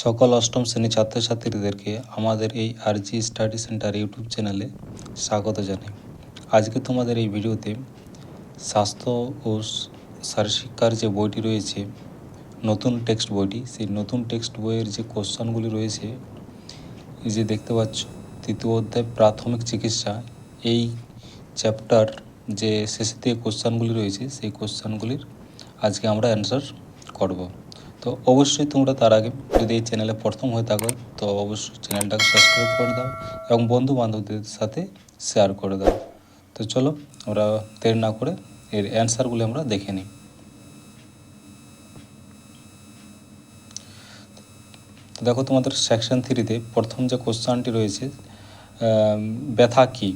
সকল অষ্টম শ্রেণি ছাত্রছাত্রীদেরকে আমাদের এই আরজি স্টাডি সেন্টার ইউটিউব চ্যানেলে স্বাগত জানাই। আজকে তোমাদের এই ভিডিওতে স্বাস্থ্য ও শারীরশিক্ষার যে বইটি রয়েছে, নতুন টেক্সট বইটি, সেই নতুন টেক্সট বইয়ের যে কোশ্চানগুলি রয়েছে যে দেখতে পাচ্ছ, তৃতীয় অধ্যায় প্রাথমিক চিকিৎসা, এই চ্যাপ্টার যে শেষের দিকে কোশ্চানগুলি রয়েছে, সেই কোশ্চানগুলির আজকে আমরা অ্যান্সার করব। তো অবশ্যই তোমরা তার আগে যদি এই চ্যানেলে প্রথম হয়ে থাকো, তো অবশ্যই চ্যানেলটাকে সাবস্ক্রাইব করে দাও এবং বন্ধু বান্ধবদের সাথে শেয়ার করে দাও। তো চলো, আমরা দেরি না করে এর অ্যান্সারগুলি আমরা দেখে নিই। তো দেখো তোমাদের সেকশন থ্রিতে প্রথম যে কোশ্চানটি রয়েছে ব্যথা কী?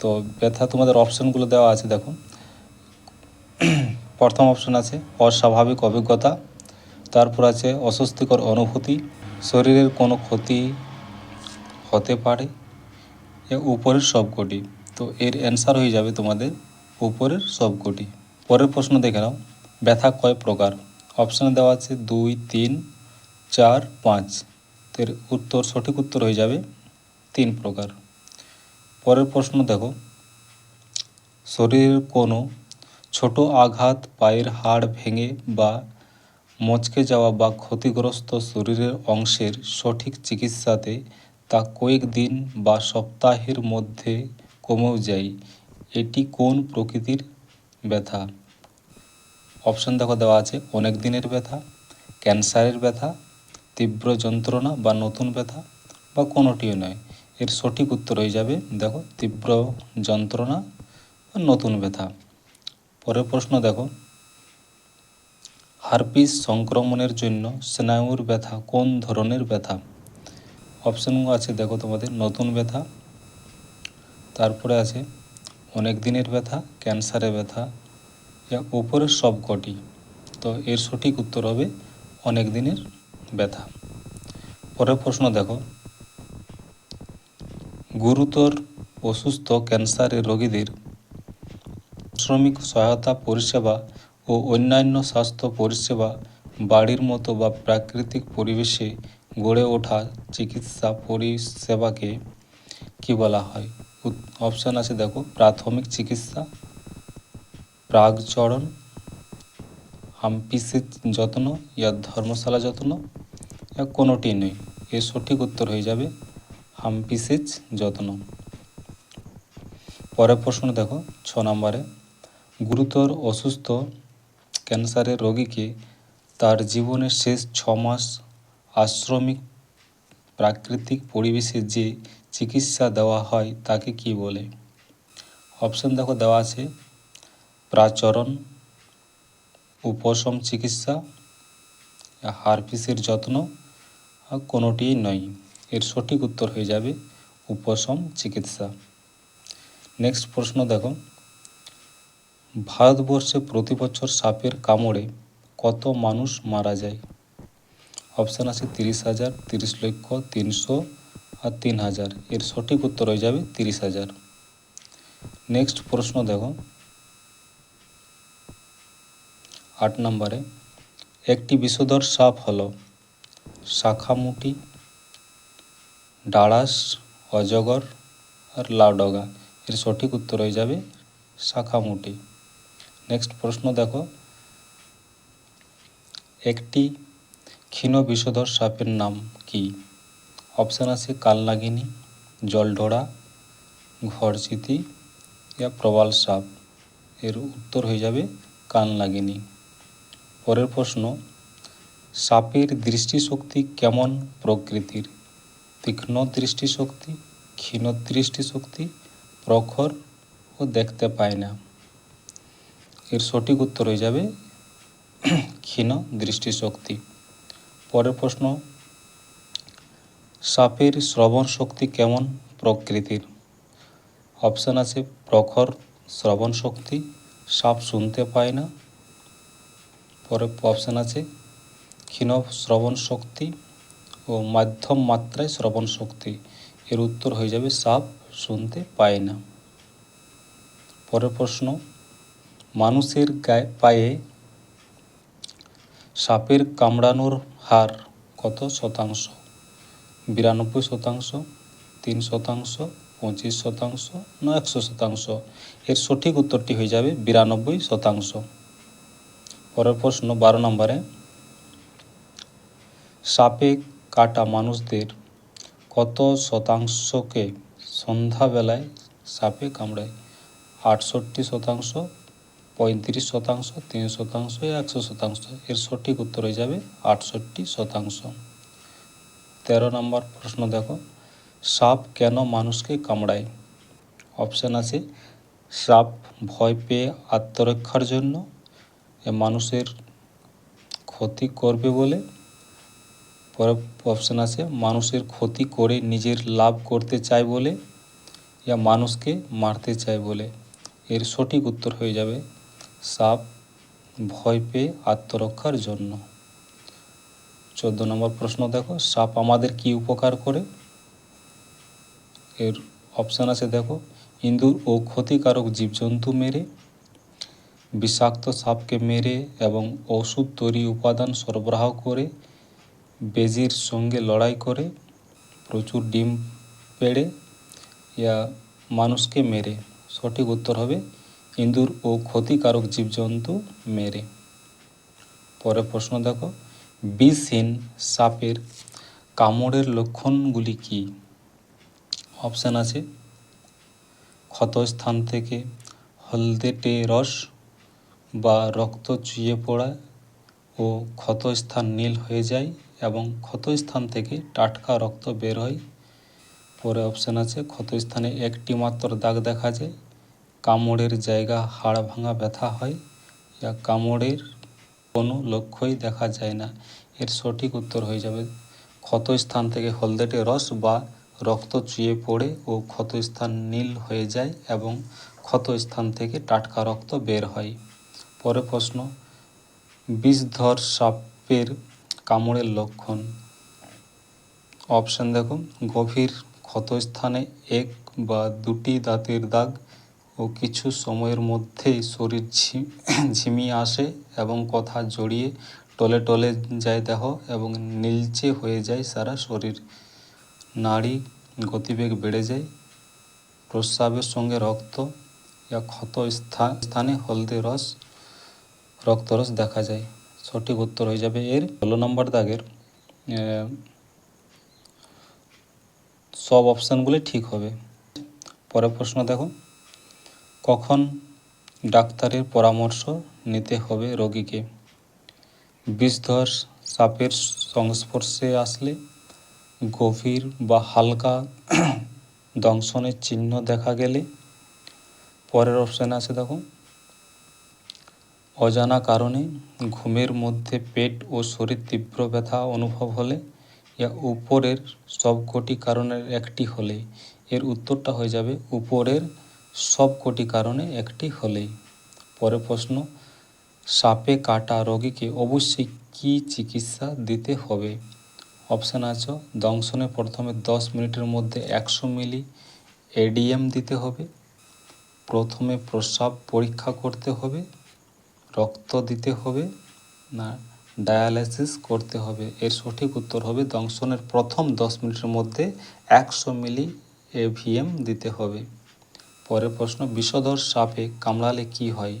তো ব্যথা তোমাদের অপশনগুলো দেওয়া আছে, দেখো। প্রথম অপশন আছে, অস্বাভাবিক অভিজ্ঞতা তারপর আছে অস্বস্তিকর অনুভূতি। শরীরের কোনো ক্ষতি হতে পারে। উপরের সবকটি। তো এর অ্যান্সার হয়ে যাবে তোমাদের উপরের সবকটি। পরের প্রশ্ন দেখে নাও। ব্যথা কয় প্রকার? অপশানে দেওয়া আছে দুই, তিন, চার, পাঁচ। তো এর উত্তর, সঠিক উত্তর হয়ে যাবে তিন প্রকার। পরের প্রশ্ন দেখো। শরীরের কোনো ছোট আঘাত পায়ের হাড় ভেঙে বা মচকে যাওয়া বা ক্ষতিগ্রস্ত শরীরের অংশের সঠিক চিকিৎসাতে তা কয়েক দিন বা সপ্তাহের মধ্যে কমেও যায়। এটি কোন প্রকৃতির ব্যথা? অপশন দেখো, দেওয়া আছে অনেক দিনের ব্যথা, ক্যান্সারের ব্যথা, তীব্র যন্ত্রণা বা নতুন ব্যথা বা কোনোটিও নয়। এর সঠিক উত্তর হয়ে যাবে, দেখো, তীব্র যন্ত্রণা বা নতুন ব্যথা। পরের প্রশ্ন দেখো হারপিস সংক্রমণের জন্য স্নায়ুর ব্যথা কোন ধরনের ব্যথা? অপশন আছে, দেখো তোমাদের, নতুন ব্যথা, তারপরে আছে অনেক দিনের ব্যথা, ক্যান্সারের ব্যথা, যা উপরের সবকটি তো এর সঠিক উত্তর হবে অনেক দিনের ব্যথা। পরের প্রশ্ন দেখো, গুরুতর অসুস্থ ক্যান্সারের রোগীদের শ্রমিক সহায়তা পরিষেবা ও অন্যান্য স্বাস্থ্য পরিষেবা বাড়ির মতো বা প্রাকৃতিক পরিবেশে গড়ে ওঠা চিকিৎসা পরিষেবাকে কি বলা হয়? অপশান আছে দেখো, প্রাথমিক চিকিৎসা, প্রাগচরণ হাম্পিসের যত্ন ইয়া ধর্মশালা যত্ন কোনোটি নেই। এর সঠিক উত্তর হয়ে যাবে হাম্পিসেজ যত্ন। পরের প্রশ্ন দেখো, ছ নম্বরে, গুরুতর অসুস্থ ক্যান্সারের রোগীকে তার জীবনের শেষ ছ মাস আশ্রমিক প্রাকৃতিক পরিবেশে যে চিকিৎসা দেওয়া হয় তাকে কি বলে? অপশন দেখো দেওয়া আছে, প্রাচরণ, উপশম চিকিৎসা, হারপিসের যত্ন কোনোটিই নয়। এর সঠিক উত্তর হয়ে যাবে উপশম চিকিৎসা। নেক্সট প্রশ্ন দেখো। ভারতবর্ষে প্রতি বছর সাপের কামড়ে কত মানুষ মারা যায়? অপশান আছে তিরিশ হাজার, তিরিশ লক্ষ, তিনশো আর তিন হাজার। এর সঠিক উত্তর হয়ে যাবে তিরিশ হাজার। নেক্সট প্রশ্ন দেখো। আট নম্বরে, একটি বিষধর সাপ হল শাখামুটি, ডাড়াস, অজগর আর লাউডগা। এর সঠিক উত্তর হয়ে যাবে শাখামুটি। নেক্সট প্রশ্ন দেখো। একটি ক্ষীণ বিষধর সাপের নাম কি? অপশান আছে কালনাগিনী জলঢোড়া ঘরচিতি ইয়া প্রবাল সাপ। এর উত্তর হয়ে যাবে কালনাগিনী পরের প্রশ্ন, সাপের দৃষ্টিশক্তি কেমন প্রকৃতির? তীক্ষ্ণ দৃষ্টিশক্তি, ক্ষীণ দৃষ্টিশক্তি, প্রখর ও দেখতে পায় না। এর সঠিক উত্তর হয়ে যাবে ক্ষীণ দৃষ্টিশক্তি। পরের প্রশ্ন, সাপের শ্রবণ শক্তি কেমন প্রকৃতির? অপশান আছে, প্রখর শ্রবণ শক্তি, সাপ শুনতে পায় না। পরে অপশান আছে, ক্ষীণ শ্রবণ শক্তি ও মাধ্যম মাত্রায় শ্রবণ শক্তি। এর উত্তর হয়ে যাবে, সাপ শুনতে পায় না। পরের প্রশ্ন মানুষের গায়ে পায়ে সাপের কামড়ানোর হার কত শতাংশ? বিরানব্বই শতাংশ, তিন শতাংশ, পঁচিশ শতাংশ, না একশো শতাংশ? এর সঠিক উত্তরটি হয়ে যাবে বিরানব্বই শতাংশ। পরের প্রশ্ন বারো নম্বরে, সাপে কাটা মানুষদের কত শতাংশকে সন্ধ্যাবেলায় সাপে কামড়ায়? আটষট্টি শতাংশ পঁয়ত্রিশ শতাংশ, তিন শতাংশ, একশো শতাংশ। এর সঠিক উত্তর হয়ে যাবে আটষট্টি শতাংশ। তেরো নম্বর প্রশ্ন দেখো। সাপ কেন মানুষকে কামড়ায়? অপশান আছে, সাপ ভয় পেয়ে আত্মরক্ষার জন্য মানুষের ক্ষতি করবে বলে। পরে অপশান আছে, মানুষের ক্ষতি করে নিজের লাভ করতে চায় বলে মানুষকে মারতে চায় বলে। এর সঠিক উত্তর হয়ে যাবে সাপ ভয় পেয়ে আত্মরক্ষার জন্য। চোদ্দ নম্বর প্রশ্ন দেখো, সাপ আমাদের কি উপকার করে? এর অপশান আছে দেখো, ইঁদুর ও ক্ষতিকারক জীবজন্তু মেরে, বিষাক্ত সাপকে মেরে এবং ওষুধ তৈরি উপাদান সরবরাহ করে, বেজির সঙ্গে লড়াই করে, প্রচুর ডিম পেড়ে ইয়া মানুষকে মেরে। সঠিক উত্তর হবে ইঁদুর ও ক্ষতিকারক জীবজন্তু মেরে। পরের প্রশ্ন দেখো বিষহীন সাপের কামড়ের লক্ষণগুলি কী? অপশান আছে, ক্ষতস্থান থেকে হলদেটে রস বা রক্ত চুইয়ে পড়া ও ক্ষতস্থান নীল হয়ে যায় এবং ক্ষতস্থান থেকে টাটকা রক্ত বের হয়। পরে অপশান আছে, ক্ষতস্থানে একটি মাত্র দাগ দেখা যায় কামড়ের জায়গা হাড় ভাঙা ব্যথা হয় ইয়া কামড়ের কোনো লক্ষ্যই দেখা যায় না। এর সঠিক উত্তর হয়ে যাবে ক্ষতস্থান থেকে হলদেটে রস বা রক্ত চুয়ে পড়ে ও ক্ষতস্থান নীল হয়ে যায় এবং ক্ষতস্থান থেকে টাটকা রক্ত বের হয়। পরে প্রশ্ন, বিষধর সাপের কামড়ের লক্ষণ। অপশান দেখুন, গভীর ক্ষতস্থানে এক বা দুটি দাঁতের দাগ ও কিছু সময়ের মধ্যেই শরীর ঝিমিয়ে আসে এবং কথা জড়িয়ে টলে টলে যায় দেহ এবং নীলচে হয়ে যায় সারা শরীর। নাড়ি গতিবেগ বেড়ে যায়। প্রস্রাবের সঙ্গে রক্ত বা ক্ষত স্থান হলদে রস, রক্তরস দেখা যায়। সঠিক উত্তর হয়ে যাবে এর ষোলো নম্বর দাগের সব অপশানগুলি ঠিক হবে। পরের প্রশ্ন দেখো। কখন ডাক্তারের পরামর্শ নিতে হবে রোগীকে? বিষধর সাপের সংস্পর্শে আসলে গভীর বা হালকা দংশনের চিহ্ন দেখা গেলে পরের অপশানে আছে দেখো। অজানা কারণে ঘুমের মধ্যে পেট ও শরীর তীব্র ব্যথা অনুভব হলে ইয়া উপরের সবকটি কারণের একটি হলে। এর উত্তরটা হয়ে যাবে উপরের সবকটি কারণে একটি হলেই। পরের প্রশ্ন, সাপে কাটা রোগীকে অবশ্যই কী চিকিৎসা দিতে হবে? অপশান আছে, দংশনে প্রথমে দশ মিনিটের মধ্যে একশো মিলি এডিএম দিতে হবে। প্রথমে প্রস্রাব পরীক্ষা করতে হবে, রক্ত দিতে হবে, না, ডায়ালাইসিস করতে হবে। এর সঠিক উত্তর হবে, দংশনের প্রথম দশ মিনিটের মধ্যে একশো মিলি এভিএম দিতে হবে। পরের প্রশ্ন, বিষধর সাপে কামড়ালে কি হয়?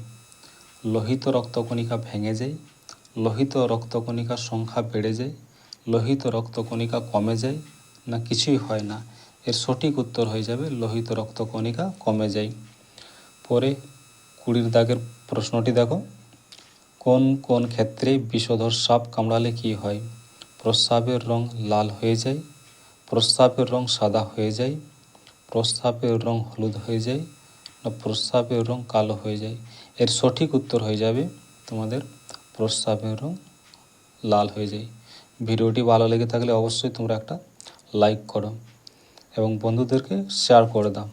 লোহিত রক্তকণিকা ভেঙে যায়, লোহিত রক্তকণিকার সংখ্যা বেড়ে যায়, লোহিত রক্তকণিকা কমে যায় না কিছুই হয় না? এর সঠিক উত্তর হয়ে যাবে, লোহিত রক্তকণিকা কমে যায়। পরে কুড়ির দাগের প্রশ্নটি দেখো। কোন কোন ক্ষেত্রে বিষধর সাপ কামড়ালে কি হয়? প্রস্রাবের রং লাল হয়ে যায়, প্রস্রাবের রং সাদা হয়ে যায় প্রস্রাবের রং হলুদ হয়ে যায় না প্রস্রাবের রং কালো হয়ে যায়? এর সঠিক উত্তর হয়ে যাবে তোমাদের প্রস্রাবের রং লাল হয়ে যায়। ভিডিওটি ভালো লেগে থাকলে অবশ্যই তোমরা একটা লাইক করো এবং বন্ধুদেরকে শেয়ার করে দাও।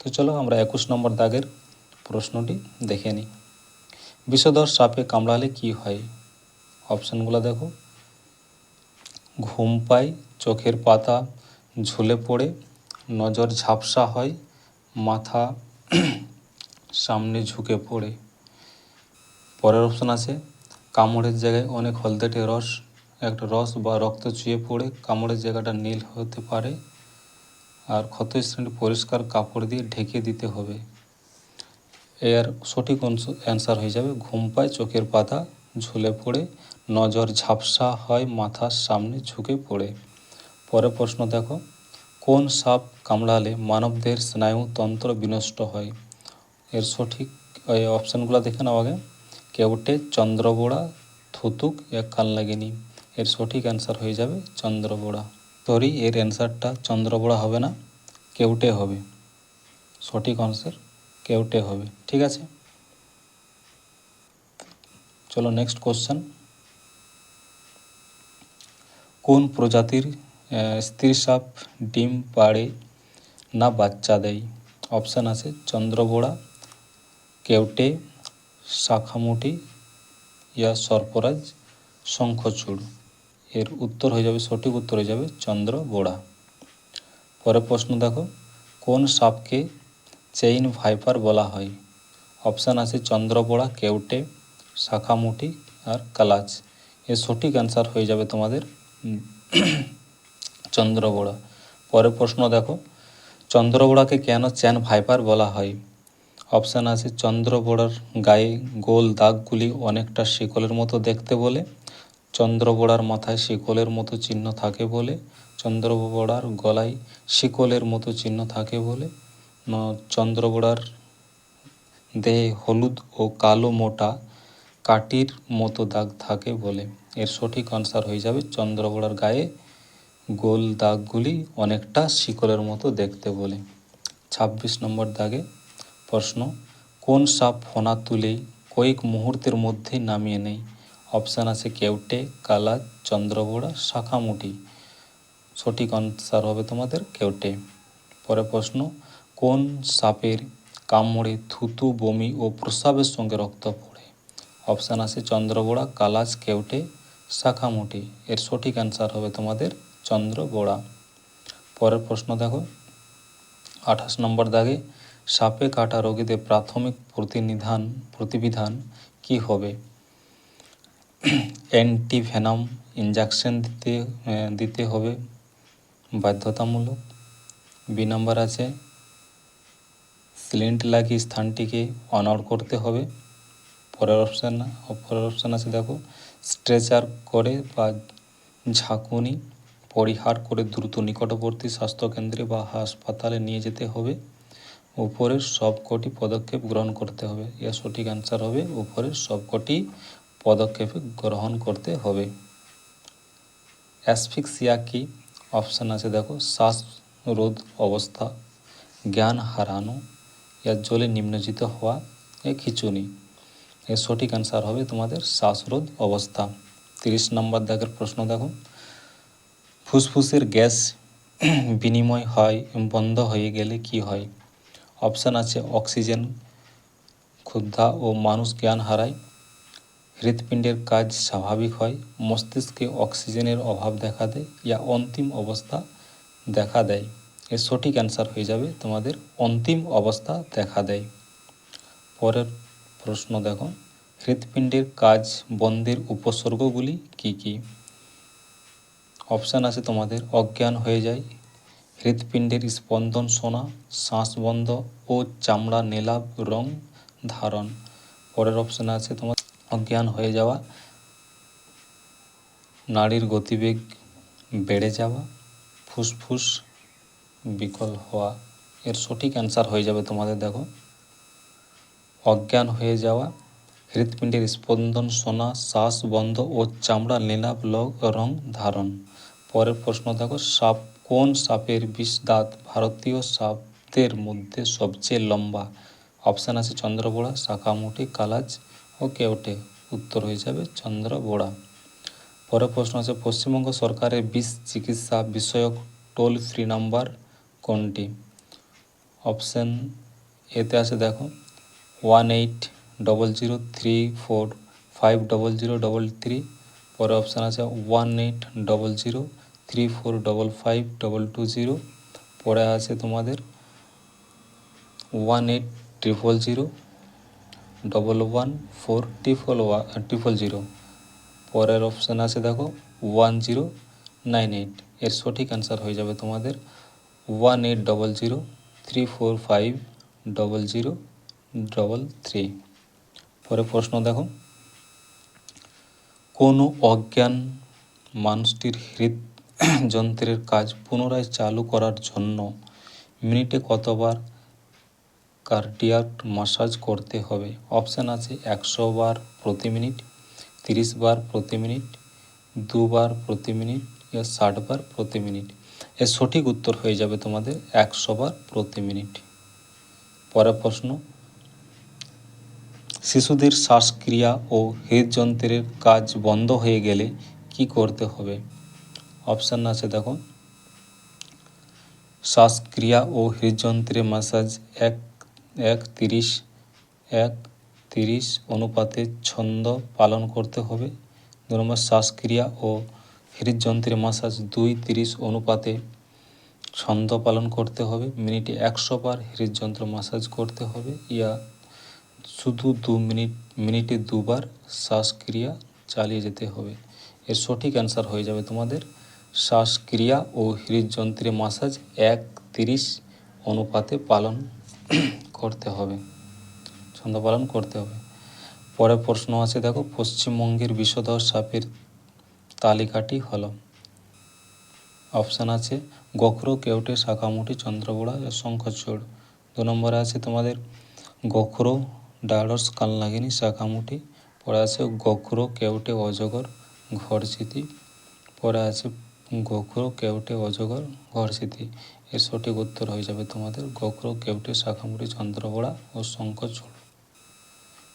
তো চলো আমরা একুশ নম্বর দাগের প্রশ্নটি দেখে নিই। বিষধর সাপে কামড়ালে কি হয়? অপশানগুলো দেখো। ঘুম পায়, চোখের পাতা ঝুলে পড়ে নজর ঝাপসা হয়, মাথা সামনে ঝুঁকে পড়ে। পরের অপশন আছে, কামড়ের জায়গায় অনেক হলদেটে রস, একটা রস বা রক্ত চুয়ে পড়ে, কামড়ের জায়গাটা নীল হতে পারে। আর ক্ষতস্থানটি পরিষ্কার কাপড় দিয়ে ঢেকে দিতে হবে। এর সঠিক অ্যান্সার হয়ে যাবে, ঘুম পায়, চোখের পাতা ঝুলে পড়ে, নজর ঝাপসা হয় মাথার সামনে ঝুঁকে পড়ে। পরের প্রশ্ন দেখো কোন সাপ কামড়ালে মানবদের স্নায়ুতন্ত্র বিনষ্ট হয়? এর সঠিক এই অপশানগুলো দেখে নাও আগে। কেউটে চন্দ্রবোড়া, থুতুক, এক কাল লাগেনি। এর সঠিক অ্যান্সার হয়ে যাবে চন্দ্রবোড়া। সরি, এর অ্যান্সারটা চন্দ্রবোড়া হবে না, কেউটে হবে। সঠিক আনসার কেউটে হবে। ঠিক আছে? চলো নেক্সট কোশ্চেন। কোন প্রজাতির স্ত্রী সাপ, ডিম, পাড়ে না বাচ্চা দেয়। অপশান আছে চন্দ্রবোড়া, কেউটে শাখামুটি ইয়া সর্পরাজ, শঙ্খচূড়। এর উত্তর হয়ে যাবে, সঠিক উত্তর হয়ে যাবে চন্দ্রবোড়া। পরের প্রশ্ন দেখো, কোন সাপকে চেইন ভাইপার বলা হয়? অপশান আছে চন্দ্রবোড়া, কেউটে শাখামুটি আর কালাচ। এর সঠিক অ্যান্সার হয়ে যাবে তোমাদের চন্দ্রবোড়া পরের প্রশ্ন দেখো। চন্দ্রবোড়াকে কেন চ্যান ভাইপার বলা হয়? অপশান আছে চন্দ্রবোড়ার গায়ে গোল দাগগুলি অনেকটা শিকলের মতো দেখতে বলে চন্দ্রবোড়ার মাথায় শিকলের মতো চিহ্ন থাকে বলে চন্দ্রবোড়ার গলায় শিকলের মতো চিহ্ন থাকে বলে, না চন্দ্রবোড়ার দেহে হলুদ ও কালো মোটা কাটির মতো দাগ থাকে বলে। এর সঠিক আনসার হয়ে যাবে চন্দ্রবোড়ার গায়ে গোল দাগগুলি অনেকটা শিকলের মতো দেখতে বলে। ছাব্বিশ নম্বর দাগে প্রশ্ন, কোন সাপ ফোনা তুলেই কয়েক মুহূর্তের মধ্যেই নামিয়ে নেই অপশান আছে কেউটে, কালা, চন্দ্রবোড়া, শাখামুটি। সঠিক আনসার হবে তোমাদের কেউটে। পরে প্রশ্ন, কোন সাপের কামড়ে থুতু, বমি ও প্রস্রাবের সঙ্গে রক্ত পড়ে? অপশান আছে চন্দ্রবোড়া কালাজ কেউটে, শাখামুটি। এর সঠিক অ্যান্সার হবে তোমাদের চন্দ্রবোড়া পরের প্রশ্ন দেখো। আঠাশ নম্বর দাগে, সাপে কাটা রোগীদের প্রাথমিক প্রতিনিধান, প্রতিবিধান কি হবে? অ্যান্টিভেনাম ইঞ্জেকশন দিতে দিতে হবে। বাধ্যতামূলক। বি নাম্বার আছে, সিলিন্ট লাগিয়ে স্থানটিকে অনড় করতে হবে। পরের অপশান পরের অপশান আছে দেখো, স্ট্রেচার করে বা ঝাঁকুনি পরিহার করে দ্রুত নিকটবর্তী স্বাস্থ্যকেন্দ্রে বা হাসপাতালে নিয়ে যেতে হবে। উপরের সবকটি পদক্ষেপ গ্রহণ করতে হবে। এর সঠিক অ্যান্সার হবে উপরের সবকটি পদক্ষেপ গ্রহণ করতে হবে। অ্যাসফিক্সিয়া কি? অপশান আছে দেখো, শ্বাসরোধ অবস্থা, জ্ঞান হারানো, এর জলে নিম্নজিত হওয়া, এ খিচুনি। এর সঠিক অ্যান্সার হবে তোমাদের শ্বাসরোধ অবস্থা। তিরিশ নম্বর দাগের প্রশ্ন দেখো। ফুসফুসের গ্যাস বিনিময় হয়, বন্ধ হয়ে গেলে কি হয়? অপশান আছে অক্সিজেন ক্ষুধা ও মানুষ জ্ঞান হারায়। হৃৎপিণ্ডের কাজ স্বাভাবিক হয়, মস্তিষ্কে অক্সিজেনের অভাব দেখা দেয় ইয়া অন্তিম অবস্থা দেখা দেয়। এর সঠিক অ্যান্সার হয়ে যাবে তোমাদের অন্তিম অবস্থা দেখা দেয়। পরের প্রশ্ন দেখো, হৃৎপিণ্ডের কাজ বন্ধের উপসর্গগুলি কি কি? অপশান আছে তোমাদের, অজ্ঞান হয়ে যায় হৃৎপিণ্ডের স্পন্দন শোনা শ্বাস বন্ধ ও চামড়া নেলাভ রং ধারণ। পরের অপশান আছে তোমার অজ্ঞান হয়ে যাওয়া। নাড়ির গতিবেগ বেড়ে যাওয়া, ফুসফুস বিকল হওয়া। এর সঠিক অ্যান্সার হয়ে যাবে তোমাদের, দেখো। অজ্ঞান হয়ে যাওয়া হৃৎপিণ্ডের স্পন্দন শোনা শ্বাস বন্ধ ও চামড়া লীলাভ ল- রং ধারণ। পরের প্রশ্ন দেখো, সাপ কোন সাপের বিষ দাঁত? ভারতীয় সাপদের মধ্যে সবচেয়ে লম্বা। অপশান আছে চন্দ্রবোড়া শাখামুটি কালাজ ও কেউটে। উত্তর হয়ে যাবে চন্দ্রবোড়া। পরের প্রশ্ন আছে, পশ্চিমবঙ্গ সরকারের বিষ চিকিৎসা বিষয়ক টোল ফ্রি নাম্বার কোনটি? অপশান এতে আছে দেখো, one eight double zero three four five double zero double three পরে অপশান আছে one eight double zero three four double five double two zero পরে আছে তোমাদের one eight triple zero double one four triple one triple zero পরের option আছে দেখো one zero nine eight এর সঠিক অ্যান্সার হয়ে যাবে তোমাদের one eight double zero three four five double zero double three পরে প্রশ্ন দেখো। কোনো অজ্ঞান মানুষটির হৃদযন্ত্রের কাজ পুনরায় চালু করার জন্য মিনিটে কতবার কার্ডিয়াক মাসাজ করতে হবে? অপশান আছে, একশো বার প্রতি মিনিট, তিরিশ বার প্রতি মিনিট দুবার প্রতি মিনিট ইয়া ষাট বার প্রতি মিনিট। এর সঠিক উত্তর হয়ে যাবে তোমাদের একশো বার প্রতি মিনিট। পরের প্রশ্ন শিশুদের শ্বাসক্রিয়া ও হৃদযন্ত্রের কাজ বন্ধ হয়ে গেলে কি করতে হবে? অপশান আছে দেখো শ্বাসক্রিয়া ও হৃদযন্ত্রে মাসাজ এক এক তিরিশ এক তিরিশ অনুপাতে ছন্দ পালন করতে হবে। দু নম্বর শ্বাসক্রিয়া ও হৃদযন্ত্রে মাসাজ দুই তিরিশ অনুপাতে ছন্দ পালন করতে হবে। মিনিটে একশো বার হৃদযন্ত্র মাসাজ করতে হবে। ইয়া শুধু দু মিনিট, মিনিটে দুবার শ্বাসক্রিয়া চালিয়ে যেতে হবে। এর সঠিক অ্যান্সার হয়ে যাবে তোমাদের শ্বাসক্রিয়া ও হৃদযন্ত্রে মাসাজ এক তিরিশ অনুপাতে পালন করতে হবে। ছন্দ পালন করতে হবে। পরে প্রশ্ন আছে, দেখো, পশ্চিমবঙ্গের বিষধর সাপের তালিকাটি হলো। অপশান আছে, গোখরো, কেউটে, শাখামুটি, চন্দ্রবোড়া, শঙ্খচূড়। দু নম্বরে আছে তোমাদের, গোখরো পরে আছে গোখরো, কেউটে, অজগর, ঘরচিতি, পরে আছে গোখরো, কেউটে, অজগর, ঘরচিতি। এর সঠিক উত্তর হয়ে যাবে তোমাদের গোখরো, কেউটে শাখামুটি চন্দ্রবোড়া ও শঙ্খচূড়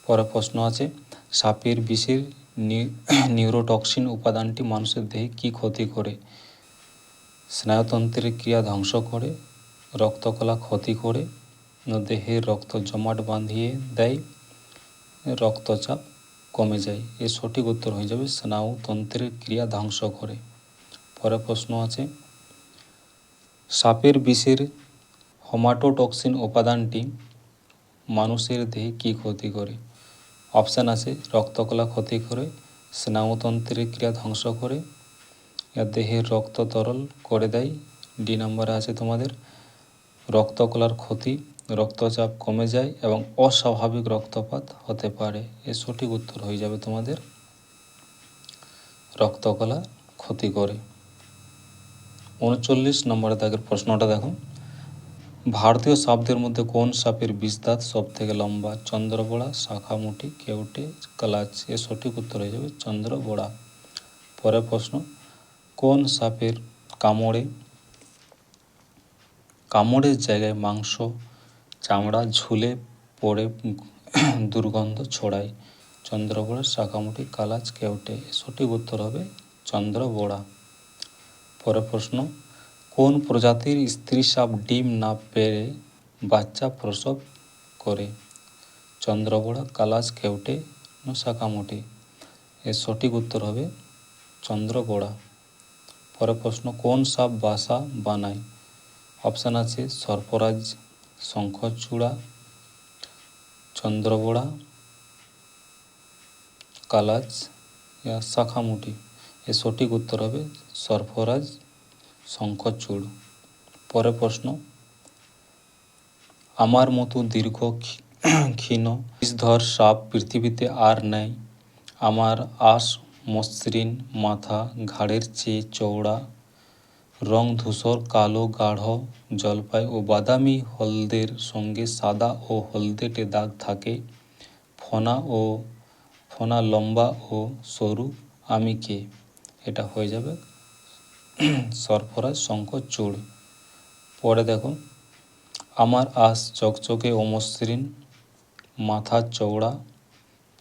পরে প্রশ্ন আছে, সাপের বিষের নিউরোটক্সিন উপাদানটি মানুষের দেহে কী ক্ষতি করে? স্নায়ুতন্ত্রের ক্রিয়া ধ্বংস করে, রক্তকলা ক্ষতি করে দেহের রক্ত জমাট বাঁধিয়ে দেয়, রক্তচাপ কমে যায়। এর সঠিক উত্তর হয়ে যাবে স্নায়ুতন্ত্রের ক্রিয়া ধ্বংস করে। পরে প্রশ্ন আছে, সাপের বিষের হোমাটোটক্সিন উপাদানটি মানুষের দেহে কী ক্ষতি করে? অপশান আছে, রক্তকলা ক্ষতি করে, স্নায়ুতন্ত্রের ক্রিয়া ধ্বংস করে দেহের রক্ত তরল করে দেয়। ডি নম্বরে আছে তোমাদের, রক্তকলার ক্ষতি রক্তচাপ কমে যায় এবং অস্বাভাবিক রক্তপাত হতে পারে। এর সঠিক উত্তর হয়ে যাবে তোমাদের। রক্তকলা ক্ষতি করে। উনচল্লিশ নম্বরে দাগের প্রশ্নটা দেখো। ভারতীয় সাপদের মধ্যে কোন সাপের বিস্তার সব থেকে লম্বা? চন্দ্রবোড়া, শাখামুটি, কেউটে, কালাচ। এর সঠিক উত্তর হয়ে যাবে চন্দ্রবোড়া। পরের প্রশ্ন, কোন সাপের কামড়ে, কামড়ের জায়গায় মাংস চামড়া ঝুলে পড়ে দুর্গন্ধ ছড়ায়। চন্দ্রবোড়া শাখামুটি কালাচ কেউটে সঠিক উত্তর হবে চন্দ্রবোড়া। পরের প্রশ্ন, কোন প্রজাতির স্ত্রী সাপ ডিম না পেরে বাচ্চা প্রসব করে? চন্দ্রবোড়া কালাচ কেউটে শাখামুটি এর সঠিক উত্তর হবে চন্দ্রবোড়া। পরের প্রশ্ন, কোন সাপ বাসা বানায়? অপশান আছে সরফরাজ শঙ্খচূড়া, চন্দ্রবোড়া, কালাজ ইয়া শাখামুটি। এর সঠিক উত্তর হবে সরফরাজ শঙ্খচূড়। পরে প্রশ্ন, আমার মতো দীর্ঘ ক্ষীণ বিষধর সাপ পৃথিবীতে আর নেই। আমার আশ, মসৃণ মাথা, ঘাড়ের চেয়ে চওড়া রং ধূসর, কালো, গাঢ় জলপাই ও বাদামি হলদের সঙ্গে সাদা ও হলদেটে দাগ থাকে। ফনা ও ফনা লম্বা ও সরু আমি কে এটা হয়ে যাবে সরফরাজ শঙ্কর চূড়। পরে দেখো, আমার আশ চকচকে ও মসৃণ মাথা চওড়া,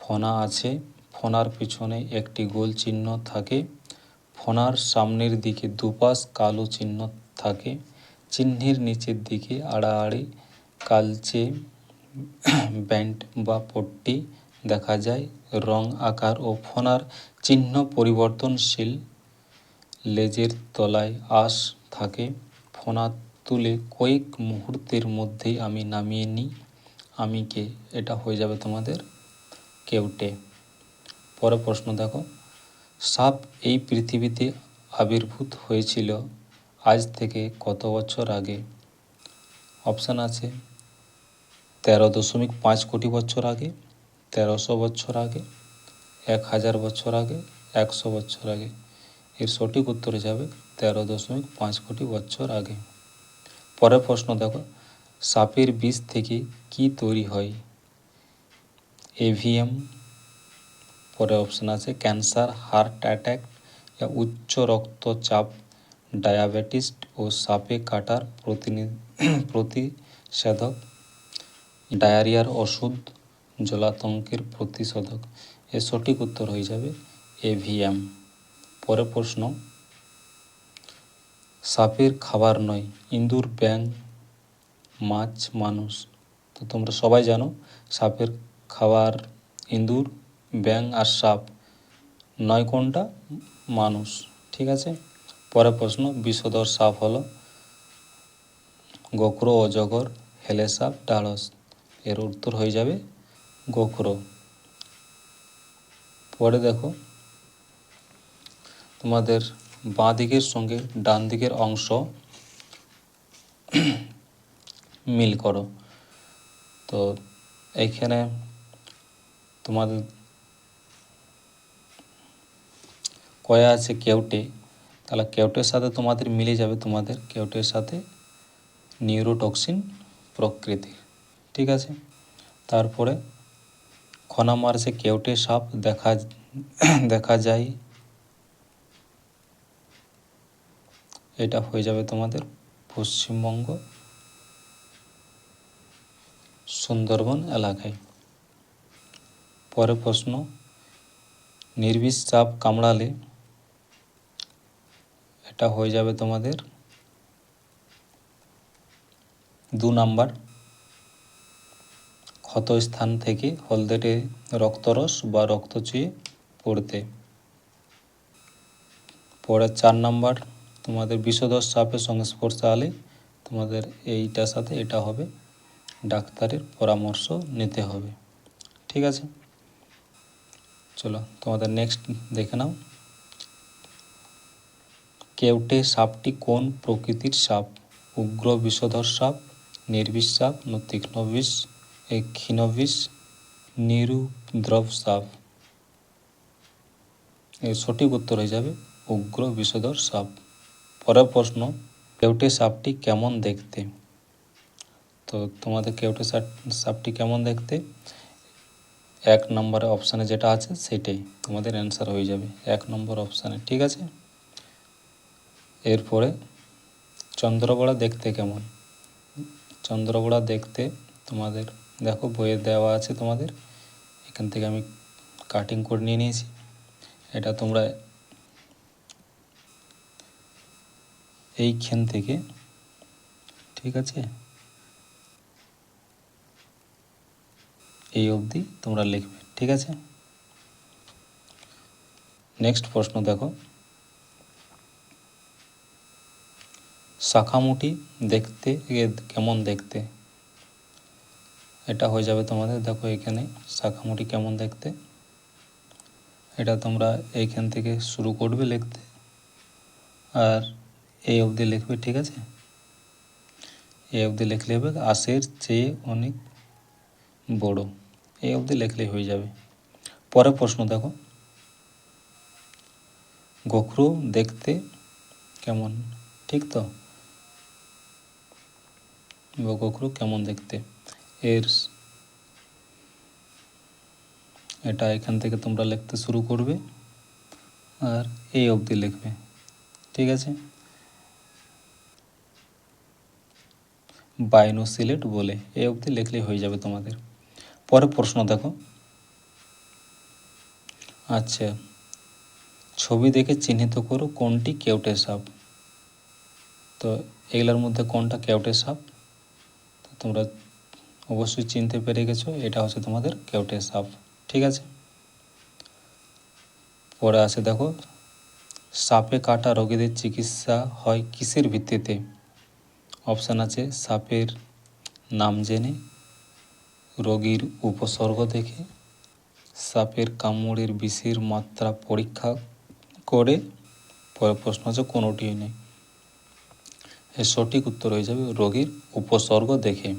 ফনা আছে, ফনার পিছনে একটি গোল চিহ্ন থাকে। ফনার সামনের দিকে দুপাশ কালো চিহ্ন থাকে, চিহ্নের নিচের দিকে আড়াআড়ি কালচে ব্যান্ড বা পট্টি দেখা যায়। রং, আকার ও ফনার চিহ্ন পরিবর্তনশীল লেজের তলায় আঁশ থাকে। ফোনা তুলে কয়েক মুহূর্তের মধ্যেই আমি নামিয়ে নিই। আমি কে? এটা হয়ে যাবে তোমাদের কেউটে। পরে প্রশ্ন দেখো। সাপ এই পৃথিবীতে আবির্ভূত হয়েছিল আজ থেকে কত বছর আগে? অপশান আছে, তেরো দশমিক পাঁচ কোটি বছর আগে, তেরোশো বছর আগে, এক হাজার বছর আগে, একশো বছর আগে। এর সঠিক উত্তরে যাবে তেরো দশমিক পাঁচ কোটি বছর আগে। পরের প্রশ্ন দেখো, সাপের বিষ থেকে কি তৈরি হয়? এভিএম পরে অপশান আছে ক্যান্সার হার্ট অ্যাটাক উচ্চ রক্তচাপ ডায়াবেটিস ও সাপে কাটার প্রতিষেধক। ডায়রিয়ার ওষুধ, জলাতঙ্কের প্রতিষেধক। এর সঠিক উত্তর হয়ে যাবে এভিএম পরের প্রশ্ন, সাপের খাবার নয়, ইঁদুর ব্যাং মাছ, মানুষ। তো তোমরা সবাই জানো, সাপের খাবার ইঁদুর ব্যাং আর সাপ, নয় কোনটা? মানুষ। ঠিক আছে? পরের প্রশ্ন, বিষধর সাপ হলো গোখরো অজগর হেলে সাপ, ডালস। এর উত্তর হয়ে যাবে গোখরো। পরে দেখো, তোমাদের বাঁ দিকের সঙ্গে ডান দিকের অংশ মিল করো। তো এইখানে তোমাদের কয়া আছে কেউটে, তাহলে কেউটের সাথে তোমাদের মিলে যাবে তোমাদের কেউটের সাথে নিউরোটক্সিন প্রকৃতি, ঠিক আছে? তারপরে খনা মার্সে কেউটে সাপ, দেখা দেখা যায় এটা হয়ে যাবে তোমাদের পশ্চিমবঙ্গ সুন্দরবন এলাকায়। পরে প্রশ্ন, নির্বিষ সাপ কামড়ালে এটা হয়ে যাবে তোমাদের। দু নাম্বার। ক্ষত স্থান থেকে হলদেটে রক্তরস বা রক্ত চুয়ে পড়তে। পরে চার নাম্বার, তোমাদের বিষধর সাপের সংস্পর্শে আলে তোমাদের এইটার সাথে এটা হবে। ডাক্তারের পরামর্শ নিতে হবে। ঠিক আছে? চলো তোমাদের নেক্সট দেখে নাও। কেউটে সাপটি কোন প্রকৃতির সাপ? উগ্র বিষধর সাপ, নির্বিষ সাপ না তীক্ষ্ণ বিষ, এ ক্ষীণবিষ নিরুদ্রব সাপ। এর সঠিক উত্তর হয়ে যাবে উগ্র বিষধর সাপ। পরের প্রশ্ন, কেউটে সাপটি কেমন দেখতে? তো তোমাদের কেউটে সাপটি কেমন দেখতে? এক নম্বরে অপশানে যেটা আছে সেটাই। তোমাদের অ্যান্সার হয়ে যাবে এক নম্বর অপশানে, ঠিক আছে? এরপরে চন্দ্রবড়া দেখতে কেমন? চন্দ্রবড়া দেখতে তোমাদের, দেখো বইয়ে দেওয়া আছে তোমাদের। এখান থেকে আমি কাটিং করে নিয়ে নিয়েছি। এটা তোমরা এইখান থেকে, ঠিক আছে? এই অবধি তোমরা লিখবে, ঠিক আছে? নেক্সট প্রশ্ন দেখো। শাখামুটি দেখতে কেমন দেখতে? এটা হয়ে যাবে তোমাদের, দেখো এখানে শাখামুটি কেমন দেখতে? এটা তোমরা এইখান থেকে শুরু করবে লিখতে, আর এই অবধি লিখবে, ঠিক আছে? এই অবধি লিখলে হবে আশের চেয়ে অনেক বড়। এই অবধি লিখলেই হয়ে যাবে। পরের প্রশ্ন দেখো। গোখরু দেখতে কেমন? ঠিক তো? গোখরু কেমন দেখতে? এর এটা এখান থেকে তোমরা লিখতে শুরু করবে আর এই অবধি লিখবে, ঠিক আছে? বাইনোসিলেট বলে, এই অবধি লিখলেই হয়ে যাবে তোমাদের। পরে প্রশ্ন দেখো। আচ্ছা ছবি দেখে চিহ্নিত করো কোনটি কেউটে সাপ? তো এগুলোর মধ্যে কোনটা কেউটে সাপ? তোমরা অবশ্যই চিনতে পেরে গেছো, এটা হচ্ছে তোমাদের কেউটে সাপ, ঠিক আছে? পরে আছে দেখো, সাপে কাটা রোগীদের চিকিৎসা হয় কিসের ভিত্তিতে? অপশান আছে সাপের নাম জেনে, রোগীর উপসর্গ দেখে, সাপের কামড়ের বিষের মাত্রা পরীক্ষা করে পরের প্রশ্ন আছে কোনোটিই নেই। এর সঠিক উত্তর হয়ে যাবে রোগীর উপসর্গ দেখে।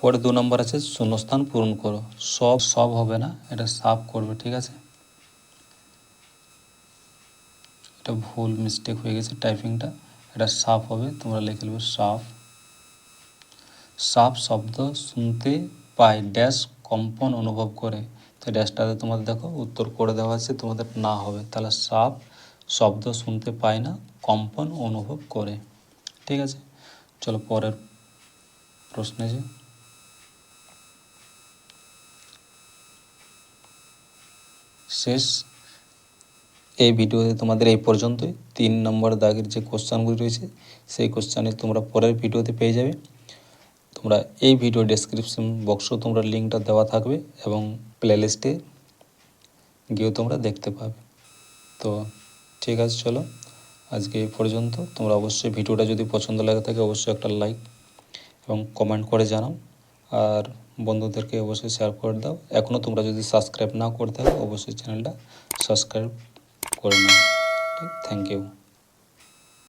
পরে দু নম্বর আছে, শূন্যস্থান পূরণ করো। সব সব হবে না, এটা সাফ করবে, ঠিক আছে? এটা ভুল মিস্টেক হয়ে গেছে টাইপিংটা এটা সাফ হবে, তোমরা লিখে নেবে সাফ। সাফ শব্দ শুনতে পায় ড্যাশ কম্পন অনুভব করে। তো ড্যাশটাতে তোমাদের দেখো, উত্তর করে দেওয়া আছে, তোমাদের না হবে। তাহলে সাফ শব্দ শুনতে পায় না, কম্পন অনুভব করে। ঠিক আছে। চলো পরের প্রশ্নে যে শেষ। এই ভিডিওতে তোমাদের এই পর্যন্তই। তিন নম্বর দাগের যে কোশ্চানগুলি রয়েছে, সেই কোশ্চানে তোমরা পরের ভিডিওতে পেয়ে যাবে। তোমরা এই ভিডিও ডেসক্রিপশন বক্সেও তোমরা লিঙ্কটা দেওয়া থাকবে এবং প্লেলিস্টে গিয়েও তোমরা দেখতে পাবে। তো ঠিক আছে, চলো। আজকে এই পর্যন্ত। তোমরা অবশ্যই ভিডিওটা যদি পছন্দ লাগে থাকে, অবশ্যই একটা লাইক এবং কমেন্ট করে জানাও। আর বন্ধুদেরকে অবশ্যই শেয়ার করে দাও। এখনও তোমরা যদি সাবস্ক্রাইব না করে থাকো, অবশ্যই চ্যানেলটা সাবস্ক্রাইব করে নাও। Thank you